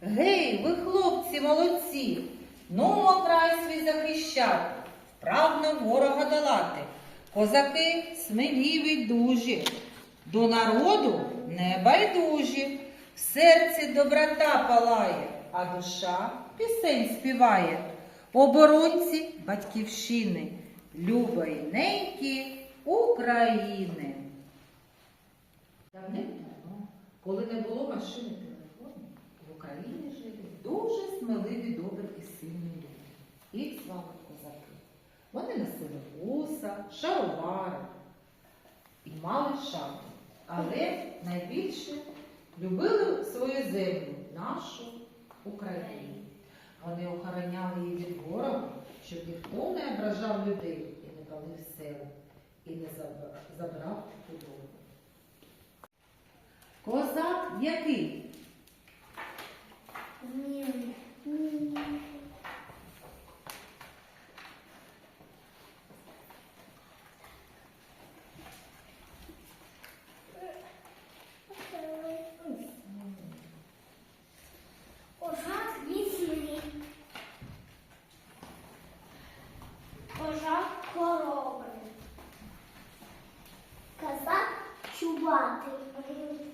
Гей, ви, хлопці, молодці, ну край свій захищати, вправно ворога долати. Козаки сміливі дужі, до народу не байдужі, в серці доброта палає, а душа пісень співає. Оборонці батьківщини, любайненькі України. Коли не було машини телефонів, в Україні жили дуже сміливі, добрі і сильні люди. Їх звали козаки. Вони носили вуса, шаровари і мали шапки. Але найбільше любили свою землю, нашу Україну. Вони охороняли її від ворога, щоб ніхто не ображав людей і не палив села, і не забрав худобу. який? Коробки. Коза чубатий.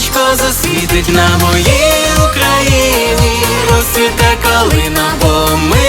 сонечко засвітить на моїй Україні, розцвіте калина, бо ми.